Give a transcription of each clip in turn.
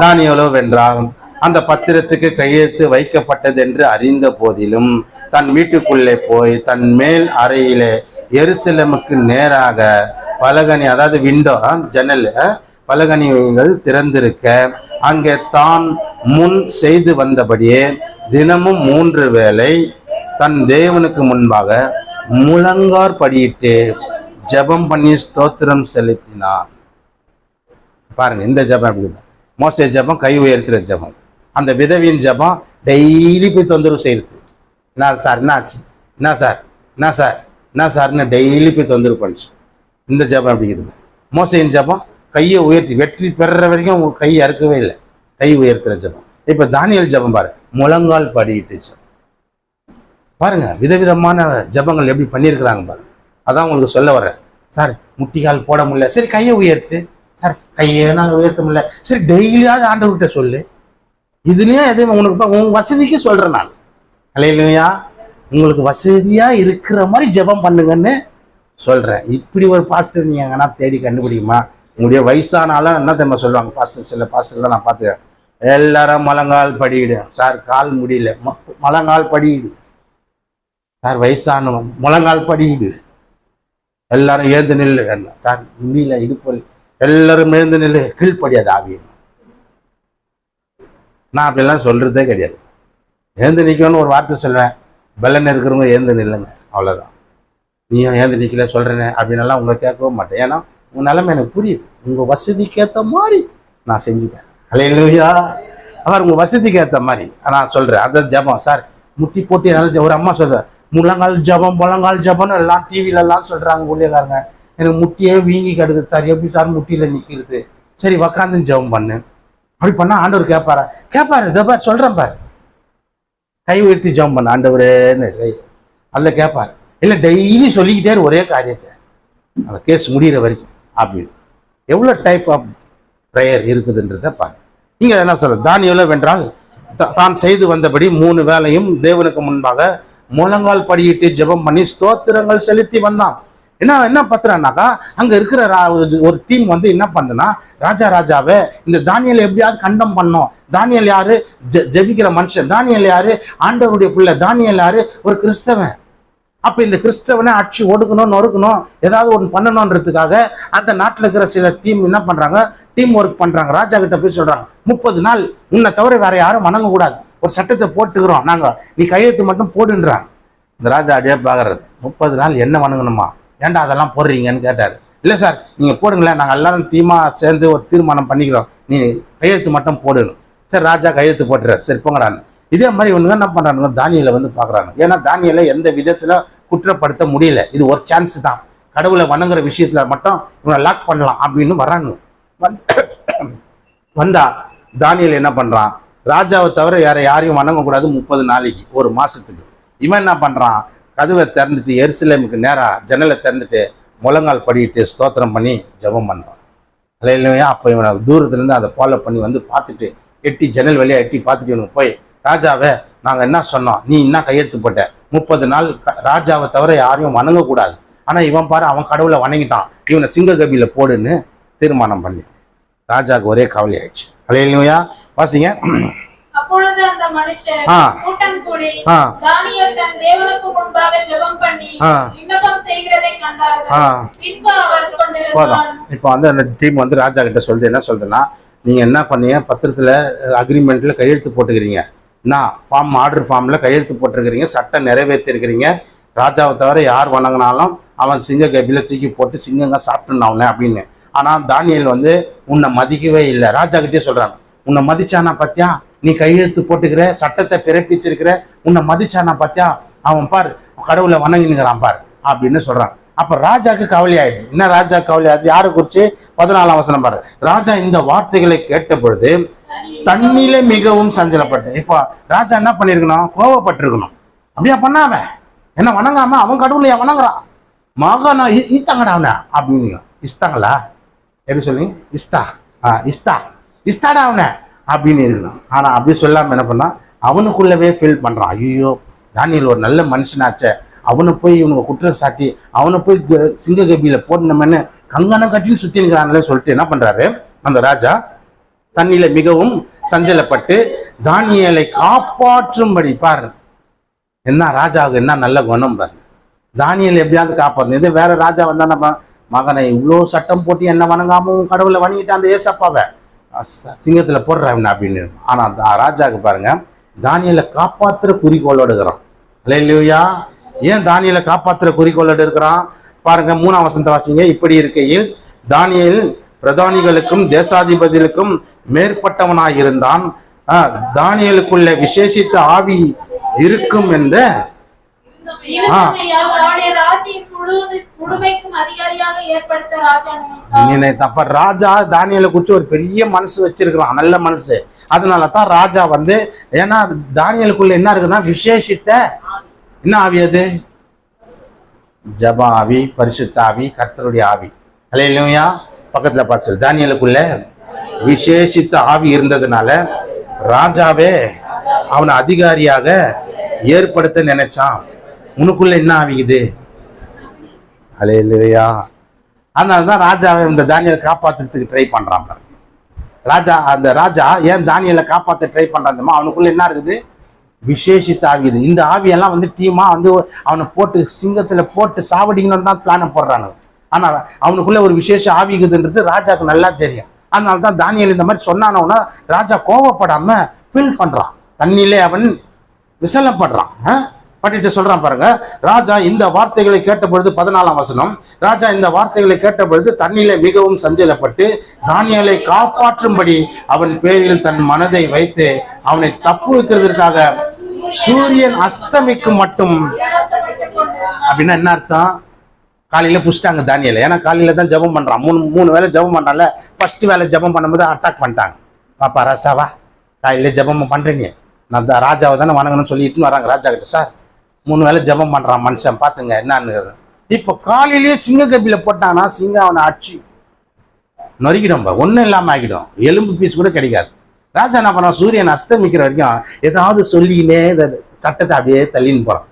தானியலோ வென்றான். அந்த பத்திரத்துக்கு கையெழுத்து வைக்கப்பட்டது என்று அறிந்த போதிலும் தன் வீட்டுக்குள்ளே போய் தன் மேல் அறையிலே எருசலமுக்கு நேராக பலகனி அதாவது விண்டோ ஜன்னல் பலகனிகள் திறந்திருக்க அங்கே தான் முன் செய்து வந்தபடியே தினமும் மூன்று வேளை தன் தேவனுக்கு முன்பாக முழங்கார் படியிட்டு ஜெபம் பண்ணி ஸ்தோத்திரம் செலுத்தினார் பாருங்க இந்த ஜெபம் அப்படின்னா மோசே ஜெபம் கை உயர்த்துற ஜெபம். அந்த விதவியின் ஜெபம் டெய்லி போய் தொந்தரவு செய்யறது. என்ன சார் என்ன ஆச்சு? என்ன சார்? என்ன சார்? என்ன சார்னு டெய்லி போய் தொந்தரவு பண்ணுச்சு. இந்த ஜெபம் அப்படி இருக்குது மோசையின் ஜெபம் கையை உயர்த்தி வெற்றி பெறுற வரைக்கும் கை அறுக்கவே இல்லை. கை உயர்த்துற ஜெபம். இப்போ தானியல் ஜெபம் பாரு. முழங்கால் படிட்டு ஜபம். பாருங்க விதவிதமான ஜெபங்கள் எப்படி பண்ணியிருக்கிறாங்க பாருங்க அதான் உங்களுக்கு சொல்ல வரேன் சார் முட்டிக்கால் போட முடியல. சரி கையை உயர்த்து. சார் கையை நாங்கள் உயர்த்த முடியல சரி டெய்லியாவது ஆண்டவர்கிட்ட சொல்லு. இதுலேயும் எதுவும் உனக்கு உன் வசதிக்கு சொல்கிறேன் நான். இல்லையா உங்களுக்கு வசதியாக இருக்கிற மாதிரி ஜெபம் பண்ணுங்கன்னு சொல்கிறேன் இப்படி ஒரு பாஸ்டர் நீங்கள் எங்கன்னா தேடி கண்டுபிடிக்குமா? உங்களுடைய வயசானாலும் என்ன தெரியுமா சொல்லுவாங்க? பாஸ்டர் சில பாஸ்டர்லாம் நான் பார்த்தேன் எல்லாரும் மலங்கால் படியிடு. சார் கால் முடியல. மலங்கால் படியிடு. சார் வயசானவன். முழங்கால் படியிடு. எல்லாரும் ஏந்து நில்லு. என்ன? சார் முடியல இடுப்பு எல்லாரும் எழுந்து நில்லு கீழ்ப்படியாது ஆவியம் நான் அப்படிலாம் சொல்கிறதே கிடையாது. எழுந்து நிற்கணும்னு ஒரு வார்த்தை சொல்லுவேன். பலன் இருக்கிறவங்க எழுந்து நில்லுங்க. அவ்வளோதான் நீயும் ஏந்து நிற்கல சொல்கிறேனே அப்படின்னலாம் உங்களை கேட்கவும் மாட்டேன். ஏன்னா உங்கள் நிலைமை எனக்கு புரியுது. உங்கள் வசதிக்கு ஏற்ற மாதிரி நான் செஞ்சுட்டேன் அலையிலையா அவர் உங்கள் வசதிக்கு ஏற்ற மாதிரி நான் சொல்கிறேன் அதான் ஜபம். சார் முட்டி போட்டு என்னால் ஒரு அம்மா சொல்கிறேன் முழங்கால் ஜபம் புலங்கால் ஜபம்னு எல்லாம் டிவிலெல்லாம் சொல்கிறாங்க ஊழியக்காரங்க. எனக்கு முட்டியே வீங்கி கிடக்குது. சார் எப்படி சார் முட்டியில் நிற்கிறது சரி உக்காந்து ஜெபம் பண்ணு. அப்படி பண்ணால் ஆண்டவர் கேட்பாரா கேட்பாரு இதை பார் சொல்கிறேன் பாரு. கை உயர்த்தி ஜெபம் பண்ண ஆண்டவரேன்னு கை. அதில் கேட்பாரு இல்லை டெய்லி சொல்லிக்கிட்டே ஒரே காரியத்தை. அந்த கேஸ் முடிகிற வரைக்கும் அப்படின்னு. எவ்வளோ டைப் ஆஃப் ப்ரேயர் இருக்குதுன்றத பாருங்க. இங்கே என்ன சொல்ற எவ்வளோ வென்றால் தான் செய்து வந்தபடி மூணு வேலையும் தேவனுக்கு முன்பாக முழங்கால் படியிட்டு ஜெபம் பண்ணி ஸ்தோத்திரங்கள் செலுத்தி வந்தான். என்ன என்ன பத்திரம்னாக்கா அங்க இருக்கிற ஒரு- ஒரு டீம் வந்து என்ன பண்ணுதுன்னா ராஜா ராஜாவே இந்த தானியல் எப்படியாவது கண்டம் பண்ணோம் தானியல் யாரு? ஜெ- ஜெபிக்கிற மனுஷன். தானியல் யாரு? ஆண்டவருடைய பிள்ளை. தானியல் யாரு? ஒரு கிறிஸ்தவன். அப்ப இந்த கிறிஸ்தவனை அடிச்சு ஒடுக்கணும் நொறுக்கணும் ஏதாவது ஒன்று பண்ணணுன்றதுக்காக அந்த நாட்டில் இருக்கிற சில டீம் என்ன பண்றாங்க? டீம் ஒர்க் பண்றாங்க. ராஜா கிட்ட போய் சொல்றாங்க முப்பது நாள் உன்னை தவிர வேற யாரும் வணங்க கூடாது. ஒரு சட்டத்தை போட்டுக்கிறோம். நாங்க நீ கையெழுத்து மட்டும் போடுன்றாங்க இந்த ராஜா அப்படியே பாக்குறது முப்பது நாள் என்ன வணங்கணுமா? ஏன்டா அதெல்லாம் போடுறீங்கன்னு கேட்டார். இல்லை சார் நீங்கள் போடுங்களேன். நாங்கள் எல்லாரும் டீமா சேர்ந்து ஒரு தீர்மானம் பண்ணிக்கிறோம். நீ கையெழுத்து மட்டும் போடணும் சரி ராஜா கையெழுத்து போட்டுறாரு. சரி போங்கடான்னு இதே மாதிரி இவனுங்க என்ன பண்ணுறானுங்க தானியலை வந்து பார்க்குறாங்க ஏன்னா தானியலை எந்த விதத்தில் குற்றப்படுத்த முடியல. இது ஒரு சான்ஸ் தான். கடவுளை வணங்குற விஷயத்தில் மட்டும் இவனை லாக் பண்ணலாம் அப்படின்னு வரானு வந்து வந்தா தானியல் என்ன பண்ணுறான் ராஜாவை தவிர வேற யாரையும் வணங்கக்கூடாது முப்பது நாளைக்கு ஒரு மாதத்துக்கு இவன் என்ன பண்ணுறான் கதவை திறந்துட்டு எருசலேமுக்கு நேராக ஜன்னலை திறந்துட்டு முழங்கால் படிட்டு ஸ்தோத்திரம் பண்ணி ஜெபம் பண்றான் இல்லையா அப்போ இவனை தூரத்துலேருந்து அதை ஃபாலோ பண்ணி வந்து பார்த்துட்டு எட்டி ஜன்னல் வழியாக எட்டி பார்த்துட்டு இவனுக்கு போய் ராஜாவை நாங்கள் என்ன சொன்னோம்? நீ என்ன கையெழுத்து போட்ட? முப்பது நாள் க- ராஜாவை தவிர யாரையும் வணங்கக்கூடாது. ஆனால் இவன் பாரு அவன் கடவுளை வணங்கிட்டான். இவனை சிங்க கபியில் போடுன்னு தீர்மானம் பண்ணி. ராஜாவுக்கு ஒரே கவலை ஆயிடுச்சு அலையிலையா வாசிங்க. அப்பொழுது அந்த மனுஷர் ஆ. கூட்டம் கூடி. தானியேல் தன் தேவனுக்கு முன்பாக ஜெபம் பண்ணி. விண்ணப்பம் செய்கிறதை கண்டார்கள். பின்பு அவர் இப்போ வந்து அந்த டீம் வந்து ராஜா கிட்ட சொல்லுது என்ன சொல்றதுன்னா நீங்க என்ன பண்ணீங்க? பத்திரத்துல அக்ரிமெண்ட்ல கையெழுத்து போட்டுக்கிறீங்க. என்ன? ஃபார்ம் ஆர்டர் ஃபார்ம்ல கையெழுத்து போட்டிருக்கிறீங்க சட்டம் நிறைவேற்றிருக்கிறீங்க. ராஜாவை தவிர யார் வணங்கினாலும் அவன் சிங்க கபில தூக்கி போட்டு சிங்கங்க சாப்பிட்டுன்னு அவனை அப்படின்னு. ஆனா தானியேல் வந்து உன்னை மதிக்கவே இல்லை. ராஜா கிட்டே சொல்றாங்க. உன்னை மதிச்சானா பாத்தியா? நீ கையெழுத்து போட்டுக்கிற சட்டத்தை பிறப்பித்திருக்கிற உன்னை மதிச்சானா பார்த்தியா அவன் பார் கடவுளை வணங்கினுங்கிறான் பார் அப்படின்னு சொல்கிறான் அப்போ ராஜாக்கு கவலை ஆயிடுது என்ன ராஜா கவலை? ஆகுது யாரை குறிச்சு? பதினாலாம் வசனம் பாரு. ராஜா இந்த வார்த்தைகளை கேட்ட பொழுது தண்ணியில மிகவும் சஞ்சலப்பட்டு இப்போ ராஜா என்ன பண்ணிருக்கணும்? கோவப்பட்டிருக்கணும். அப்படியா பண்ணாம என்ன வணங்காம அவன் கடவுளையா வணங்குறான்? மகனா ஈத்தாங்கடா அவனை? அப்படின்னு இஸ்தாங்களா? எப்படி சொல்லி இஸ்தா. ஆ இஸ்தா. இஸ்தாடா அவனை? அப்படின்னு இருக்கணும் ஆனால் அப்படி சொல்லாமல் என்ன பண்ணால் அவனுக்குள்ளவே ஃபீல் பண்ணுறான் ஐயோ தானியல் ஒரு நல்ல மனுஷனாச்சே. அவனை போய் இவனுங்க குற்றம் சாட்டி அவனை போய் க- சிங்க கபியில் போடணுமென்னு கங்கணம் கட்டின்னு சுற்றி நிற்கிறாங்களே சொல்லிட்டு என்ன பண்ணுறாரு அந்த ராஜா தண்ணியில் மிகவும் சஞ்சலப்பட்டு தானியலை காப்பாற்றும்படி பாரு. என்ன ராஜாவுக்கு என்ன நல்ல குணம் பாரு. தானியல் எப்படியாவது காப்பாற்று இது வேற ராஜா வந்தா நம்ம மகனை இவ்வளோ சட்டம் போட்டு என்ன வணங்காமல் கடவுளை வணங்கிட்டு அந்த ஏசப்பாவை. சிங்கத்தில் போடுறாங்க அப்படின்னு. ஆனால் ராஜாவுக்கு பாருங்க தானியலை காப்பாத்துற குறிக்கோளோடு இருக்கிறான். இல்லையா ஏன் தானியலை காப்பாத்துற குறிக்கோளோடு இருக்கிறான்? பாருங்க மூணாம் வசந்த வாசிங்க. இப்படி இருக்கையில் தானியல் பிரதானிகளுக்கும் தேசாதிபதிகளுக்கும் மேற்பட்டவனாக இருந்தான். தானியலுக்குள்ள விசேஷித்த ஆவி இருக்கும் என்ற அப்ப ராஜா தானியலை குறிச்சு ஒரு பெரிய மனசு வச்சிருக்கிறான் நல்ல மனசு. அதனால தான் ராஜா வந்து ஏன்னா தானியலுக்குள்ள என்ன இருக்குன்னா விசேஷித்த என்ன ஆவி அது? ஜப ஆவி பரிசுத்த ஆவி கர்த்தருடைய ஆவி. இல்லையா பக்கத்துல பார்த்து சொல்லு. தானியலுக்குள்ள விசேஷித்த ஆவி இருந்ததுனால ராஜாவே அவனை அதிகாரியாக ஏற்படுத்த நினைச்சான். உனக்குள்ள என்ன ஆவிக்குது? அலையிலையா அதனால தான் ராஜாவை இந்த தானியலை காப்பாத்துறதுக்கு ட்ரை பாருங்க. ராஜா அந்த ராஜா ஏன் தானியலை காப்பாத்த ட்ரை பண்றான் அவனுக்குள்ள என்ன இருக்குது? விசேஷித்த ஆவி இது இந்த ஆவியெல்லாம் வந்து டீமா வந்து அவனை போட்டு சிங்கத்துல போட்டு சாவடிக்கணும்னு தான் பிளானை போடுறாங்க ஆனா அவனுக்குள்ள ஒரு விசேஷ ஆவி இருக்குதுன்றது ராஜாக்கு நல்லா தெரியும். அதனால தான் தானியல் இந்த மாதிரி சொன்னானவனா ராஜா கோவப்படாம ஃபீல் பண்றான். தண்ணியிலே அவன் விசலப்படுறான்? பண்ணிட்டு சொல்றான் பாருங்க ராஜா இந்த வார்த்தைகளை கேட்ட பொழுது பதினாலாம் வசனம் ராஜா இந்த வார்த்தைகளை கேட்ட பொழுது தண்ணியில மிகவும் சஞ்சலப்பட்டு தானியலை காப்பாற்றும்படி அவன் பேரில் தன் மனதை வைத்து அவனை தப்பு வைக்கிறதுக்காக சூரியன் அஸ்தமிக்கும் மட்டும் அப்படின்னா என்ன அர்த்தம்? காலையில புஷ்டாங்க தானியலை. ஏன்னா காலையில தான் ஜெபம் பண்றான். மூணு மூணு வேளை ஜெபம் பண்றான்ல. ஃபர்ஸ்ட் வேலை ஜெபம் பண்ணும்போது அட்டாக் பண்ணிட்டாங்க. பாப்பா ராசாவா காலையில ஜெபம் பண்றீங்க. நான் தான் ராஜாவை தானே வணங்கணும்னு சொல்லிட்டு வராங்க. ராஜா கிட்ட சார் மூணு வேளை ஜெபம் பண்ணுறான் மனுஷன். பார்த்துங்க என்னன்னு இப்போ காலையிலேயே சிங்க கப்பியில் போட்டாங்கன்னா சிங்கம் அவனை அடிச்சு நொறுக்கிடும் ஒன்றும் இல்லாமல் ஆகிடும். எலும்பு பீஸ் கூட கிடைக்காது. ராஜா என்ன பண்ணுவான்? சூரியன் அஸ்தமிக்கிற வரைக்கும் ஏதாவது சொல்லினே இந்த சட்டத்தை அப்படியே தள்ளின்னு போகிறான்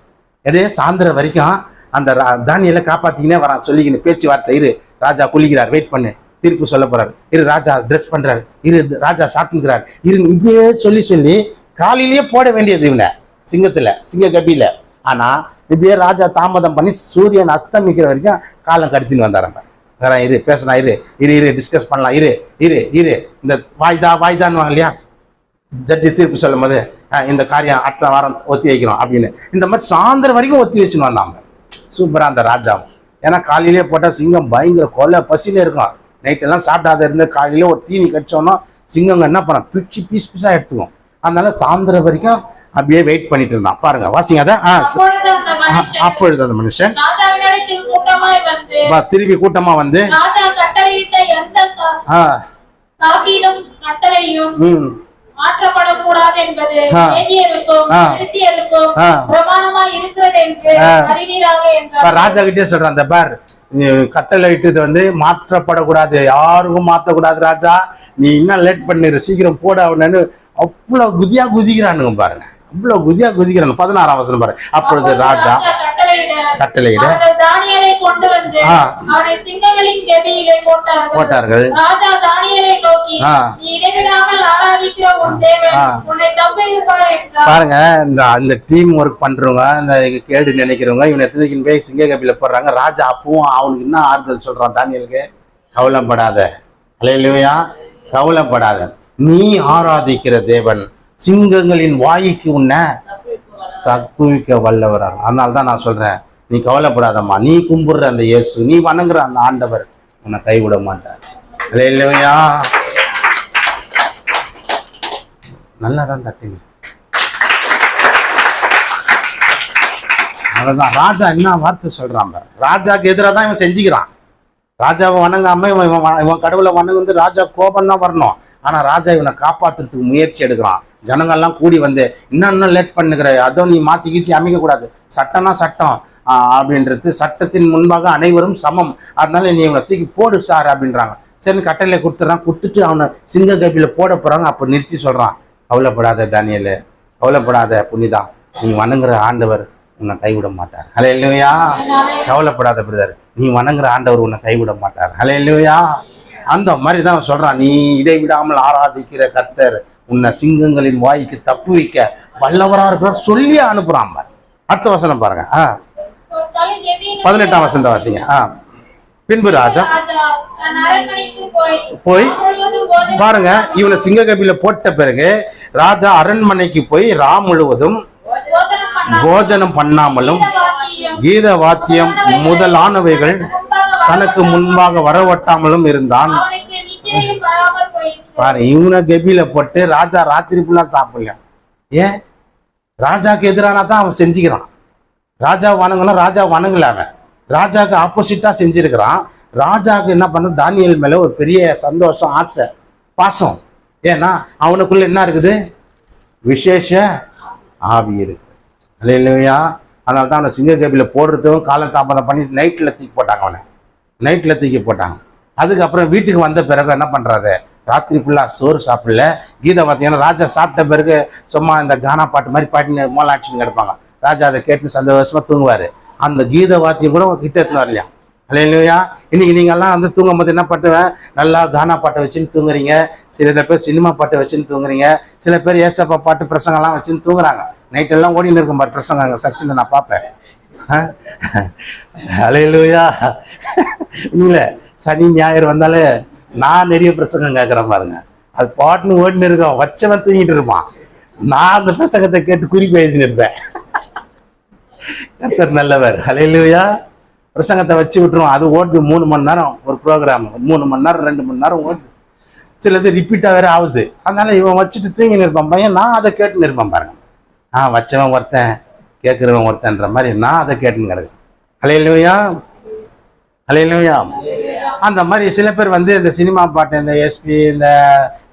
அப்படியே சாயந்தரம் வரைக்கும் அந்த தானியில காப்பாத்தினே வரான். சொல்லிக்கின்னு பேச்சுவார்த்தை இரு ராஜா குளிக்கிறார் வெயிட் பண்ணு. திருப்பி சொல்ல போறாரு. இரு ராஜா ட்ரெஸ் பண்றாரு. இரு ராஜா சாப்பிட்டுக்கிறார் இரு இப்படியே சொல்லி சொல்லி காலையிலேயே போட வேண்டியது இவனை. சிங்கத்துல சிங்க கபியில ஆனால் இப்படியே ராஜா தாமதம் பண்ணி சூரியன் அஸ்தமிக்கிற வரைக்கும் காலம் கடத்தின்னு வந்தாராம் வேற இரு பேசலாம் இரு. இரு இரு டிஸ்கஸ் பண்ணலாம். இரு இரு இரு. இந்த வாய்தா வாய்தான்னு இல்லையா? ஜட்ஜி தீர்ப்பு சொல்லும் போது இந்த காரியம் அடுத்த வாரம் ஒத்தி வைக்கிறோம் அப்படின்னு. இந்த மாதிரி சாயந்தரம் வரைக்கும் ஒத்தி வச்சுன்னு வந்தாங்க சூப்பராக அந்த ராஜாவும் ஏன்னா காலையிலேயே போட்டால் சிங்கம் பயங்கர கொலை பசியில இருக்கும். நைட்டெல்லாம் சாப்பிடாத இருந்து காலையில ஒரு தீனி கடிச்சோன்னா சிங்கங்க என்ன பண்ண பிச்சு பீஸ் பீஸாக எடுத்துக்கும். அதனால சாயந்தரம் வரைக்கும் அப்படியே வெயிட் பண்ணிட்டு இருந்தான். பாருங்க வாசிங்க அதை. அப்பொழுது அந்த மனுஷன் அப்பொழுது அந்த மனுஷன் ராஜாவினிடத்தில் கூட்டமாய் வந்து பா, திருப்பி கூட்டமா வந்து மாற்றப்படக்கூடாது என்பது ராஜா கிட்டே சொல்றேன் அந்த பார் கட்டளை இட்டது வந்து மாற்றப்படக்கூடாது யாருக்கும் மாற்றக்கூடாது ராஜா. நீ இன்னும் லேட் பண்ணிரு சீக்கிரம் போட அவனு அவ்வளவு குதியா குதிக்கிறானுங்க பாருங்க. அவ்வளவு குதியா குதிக்கிறானு பதினாறாம் வசனம் பாருங்க அப்பொழுது ராஜா கட்டளையிட போட்டார்கள். பாருங்க இந்த அந்த டீம் ஒர்க் பண்றவங்க இந்த கேடு நினைக்கிறவங்க இவனை எத்தனைக்கு போய் சிங்க கபில போடுறாங்க? ராஜா அப்பவும் அவனுக்கு என்ன ஆறுதல் சொல்றான் தானியலுக்கு? கவலைப்படாத. அலையிலையா. கவலைப்படாத. நீ ஆராதிக்கிற தேவன். சிங்கங்களின் வாய்க்கு உன்னை தப்புவிக்க வல்லவர் அதனால தான் நான் சொல்றேன் நீ கவலைப்படாதம்மா. நீ கும்பிடுற அந்த இயேசு நீ வணங்குற அந்த ஆண்டவர் உன்னை கைவிட மாட்டார். இல்லையா நல்லா தான் தட்டுங்க அவ்வளவுதான். ராஜா என்ன வார்த்தை சொல்றான் பாரு. ராஜாக்கு எதிராக தான் இவன் செஞ்சுக்கிறான். ராஜாவை வணங்காம இவன் இவன் இவன் கடவுளை வணங்க வந்து ராஜா கோபம் தான் வரணும். ஆனா ராஜா இவனை காப்பாத்துறதுக்கு முயற்சி எடுக்கிறான். ஜனங்கள்லாம் கூடி வந்து இன்னும் இன்னும் லேட் பண்ணுகிற அதோ நீ மாற்றி கீத்தி அமைக்கக்கூடாது சட்டம்னா சட்டம். அப்படின்றது சட்டத்தின் முன்பாக அனைவரும் சமம். அதனால நீ இவங்களை தூக்கி போடு சார் அப்படின்றாங்க. சரி கட்டளை கொடுத்துட்றான் கொடுத்துட்டு அவனை சிங்க கபில போட போறாங்க. அப்போ நிறுத்தி சொல்றான். கவலைப்படாத தானியல். கவலைப்படாத புனிதா. நீ வணங்குற ஆண்டவர் உன்னை கைவிட மாட்டார். ஹலே இல்லையா கவலைப்படாத பிரதர். நீ வணங்குற ஆண்டவர் உன்னை கைவிட மாட்டார். ஹலே இல்லையா அந்த மாதிரி தான் சொல்றான். நீ இடைவிடாமல் ஆராதிக்கிற கர்த்தர். உன்னை சிங்கங்களின் வாய்க்கு தப்பு வைக்க வல்லவரா இருக்கிறார் சொல்லி அனுப்புறான் அடுத்த வசனம் பாருங்க. ஆ. பதினெட்டாம் வசந்த வாசிங்க. ஆ. பின்பு ராஜா போய் பாருங்க இவனை சிங்ககபில போட்ட பிறகு ராஜா அரண்மனைக்கு போய் ரா முழுவதும் போஜனம் பண்ணாமலும் கீத வாத்தியம் முதலானவைகள் தனக்கு முன்பாக வரவட்டாமலும் இருந்தான். பாரு இவனை கெபில போட்டு ராஜா ராத்திரி ஃபுல்லா சாப்பிடல. ஏன்? ராஜாக்கு எதிரானா தான் அவன் செஞ்சுக்கிறான். ராஜா வணங்கலாம் ராஜா வணங்கல அவன். ராஜாக்கு ஆப்போசிட்டா செஞ்சிருக்கிறான். ராஜாக்கு என்ன பண்ண தானியல் மேல ஒரு பெரிய சந்தோஷம் ஆசை பாசம். ஏன்னா அவனுக்குள்ள என்ன இருக்குது? விசேஷ ஆவி இருக்கு இல்லையா அதனால தான் அவனை சிங்க கேபியில் போடுறதும் காலம் தாமதம் பண்ணி நைட்டில் தூக்கி போட்டாங்க அவனை. நைட்டில் தூக்கி போட்டாங்க. அதுக்கப்புறம் வீட்டுக்கு வந்த பிறகு என்ன பண்ணுறாரு ராத்திரி ஃபுல்லாக சோறு சாப்பிடல. கீதை பார்த்தீங்கன்னா ராஜா சாப்பிட்ட பிறகு சும்மா இந்த கானா பாட்டு மாதிரி பாட்டின்னு மோலாட்சின்னு கிடப்பாங்க. ராஜா அதை கேட்டு சந்தோஷமாக தூங்குவார். அந்த கீத வாத்தியம் கூட கிட்ட எடுத்துன்னு வரலையா? இல்லையா இன்னைக்கு நீங்கள்லாம் வந்து தூங்கும் போது என்ன பண்ணுவேன் நல்லா கானா பாட்டை வச்சுன்னு தூங்குறீங்க. சில பேர் சினிமா பாட்டை வச்சுன்னு தூங்குறீங்க. சில பேர் ஏசப்பா பாட்டு பிரசங்கெல்லாம் வச்சுன்னு தூங்குறாங்க. நைட்டெல்லாம் ஓடின்னு இருக்கும் பாரு பிரசங்க அங்கே சர்ச்சில் நான் பார்ப்பேன். அலையிலுயா? இல்லை. சனி ஞாயிறு வந்தாலே நான் நிறைய பிரசங்கம் கேட்குறேன் பாருங்க. அது பாட்டுன்னு ஓடின்னு இருக்கோம். வச்சவன் தூங்கிட்டு இருப்பான். நான் அந்த பிரசங்கத்தை கேட்டு குறிப்பு எழுதினு இருப்பேன். கர்த்தர் நல்லவர். அலையிலுயா பிரசங்கத்தை வச்சு விட்டுருவோம். அது ஓடுது மூணு மணி நேரம். ஒரு ப்ரோக்ராம் மூணு மணி நேரம் ரெண்டு மணி நேரம் ஓடுது. சிலது ரிப்பீட்டாக வேற ஆகுது. அதனால இவன் வச்சுட்டு தூங்கின்னு இருப்பான். பையன் நான் அதை கேட்டுன்னு இருப்பான் பாருங்க. ஆ வச்சவன் ஒருத்தன் கேட்குறவன் ஒருத்தன்ற மாதிரி நான் அதை கேட்டுன்னு கிடக்கு அலையிலுயா அலையிலுயா அந்த மாதிரி சில பேர் வந்து இந்த சினிமா பாட்டு இந்த எஸ்பி இந்த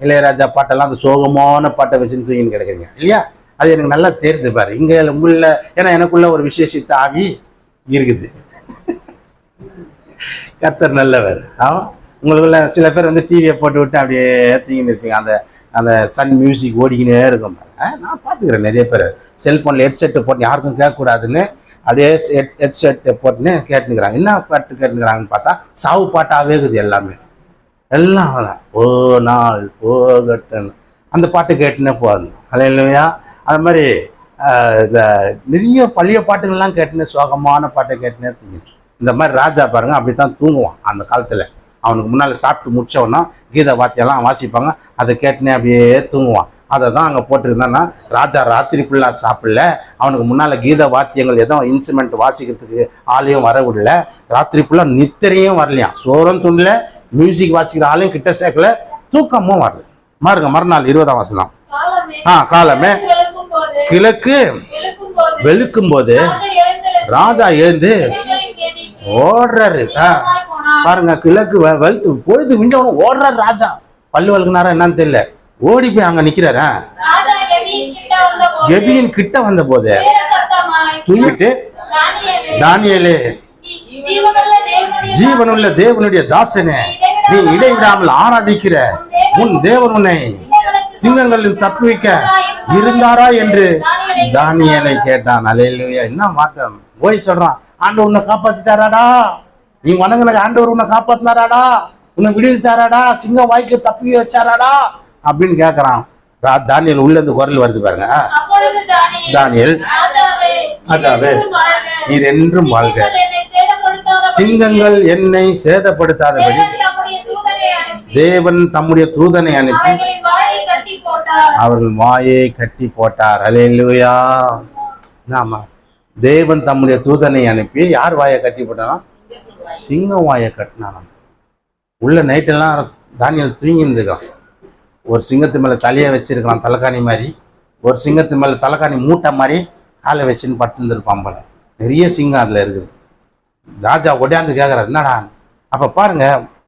இளையராஜா பாட்டெல்லாம் அந்த சோகமான பாட்டை வச்சுன்னு தூங்கின்னு கிடைக்கிறீங்க. இல்லையா? அது எனக்கு நல்லா தேர்ந்து பாரு. இங்கே உள்ள ஏன்னா எனக்குள்ள ஒரு விசேஷித்த ஆவி இருக்குது. கர்த்தர் நல்லவர். ஆமாம் உங்களுக்குள்ள சில பேர் வந்து டிவியை போட்டு விட்டு அப்படியே ஏற்றிக்கின்னு இருப்பீங்க. அந்த அந்த சன் மியூசிக் ஓடிக்கினே இருக்கும் ஆ, நான் பார்த்துக்கிறேன் நிறைய பேர். செல்ஃபோனில் ஹெட்செட்டு போட்டு யாருக்கும் கேட்கக்கூடாதுன்னு அப்படியே ஹெட் ஹெட்செட் போட்டுன்னு கேட்டுக்கிறாங்க என்ன பாட்டு கேட்டுக்கிறாங்கன்னு பார்த்தா சாவு பாட்டாகவே இருக்குது எல்லாமே. எல்லாம் ஓ நாள் போகட்டும். அந்த பாட்டு கேட்டுனே போதும் அது இல்லையா அது மாதிரி இந்த நிறைய பழைய பாட்டுகள்லாம் கேட்டுனே சோகமான பாட்டை கேட்டுனே தூங்கிட்டு இந்த மாதிரி ராஜா பாருங்க அப்படி தான் தூங்குவான் அந்த காலத்தில். அவனுக்கு முன்னால் சாப்பிட்டு முடிச்சவனா கீதை வாத்தியெல்லாம் வாசிப்பாங்க. அதை கேட்டுனே அப்படியே தூங்குவான். அதை தான் அங்கே போட்டிருந்தான்னா ராஜா ராத்திரி ஃபுல்லாக சாப்பிடல. அவனுக்கு முன்னால் கீத வாத்தியங்கள் எதுவும் இன்ஸ்ட்ருமெண்ட் வாசிக்கிறதுக்கு ஆளையும் வர விடல. ராத்திரி ஃபுல்லாக நித்திரையும் வரலையாம் சோறும் துண்டல மியூசிக் வாசிக்கிற ஆளையும் கிட்ட சேர்க்கல தூக்கமும் வரல. மாறுங்க மறுநாள் இருபதாம் வசனம். காலமே ஆ காலமே. கிழக்கு வெளுக்கும் போது ராஜா எழுந்து ஓடுறாரு. பாருங்க கிழக்கு வெளுத்து பொழுது விண்டவனும் ஓடுறாரு ராஜா. பல்லு வழுக்குனாரா என்னன்னு தெரியல. ஓடி போய் அங்க நிக்கிறாரு? கெபியின் கிட்ட வந்த போது தூங்கிட்டு தானியேலே, தேவனுடைய ஜீவனுள்ள தேவனுடைய தாசனே நீ இடைவிடாமல் ஆராதிக்கிற உன் தேவன் உன்னை சிங்கங்களில் தப்புவிக்க இருந்தாரா என்று தானியேலை கேட்டான். அலையிலுயா என்ன மாத்தம் போய் சொல்றான் ஆண்டவர் உன்னை காப்பாத்திட்டாராடா. நீ வணங்குன ஆண்டவர் உன்னை காப்பாத்தினாராடா. உன்னை விடுவித்தாராடா. சிங்கம் வாய்க்கு தப்பி வச்சாராடா. அப்படின்னு கேக்குறான். ரா- தானியேல் உள்ள இருந்து குரல் வருது பாருங்க. தானியேல் ராஜாவே, நீர் என்றும் வாழ்க. சிங்கங்கள் என்னை சேதப்படுத்தாதபடி தேவன் தம்முடைய தூதனை அனுப்பி வாயை கட்டி போட்டார். அவர்கள் வாயை கட்டி போட்டார். அலையிலுயா ஆமா தேவன் தம்முடைய தூதனை அனுப்பி யார் வாயை கட்டி போட்டானா? சிங்கம் வாயை கட்டினாராம். உள்ள நைட்டெல்லாம் தானியல் தூங்கி இருந்துக்கிறான் ஒரு சிங்கத்து மேலே தலையை வச்சிருக்கிறான் தலைக்காணி மாதிரி. ஒரு சிங்கத்து மேலே தலைக்காணி மூட்டை மாதிரி காலை வச்சுன்னு படுத்துருந்துருப்பான் போல. நிறைய சிங்கம் அதில் இருக்குது. ராஜா ஒடையாந்து கேட்குறாரு என்னடா? அப்போ பாருங்க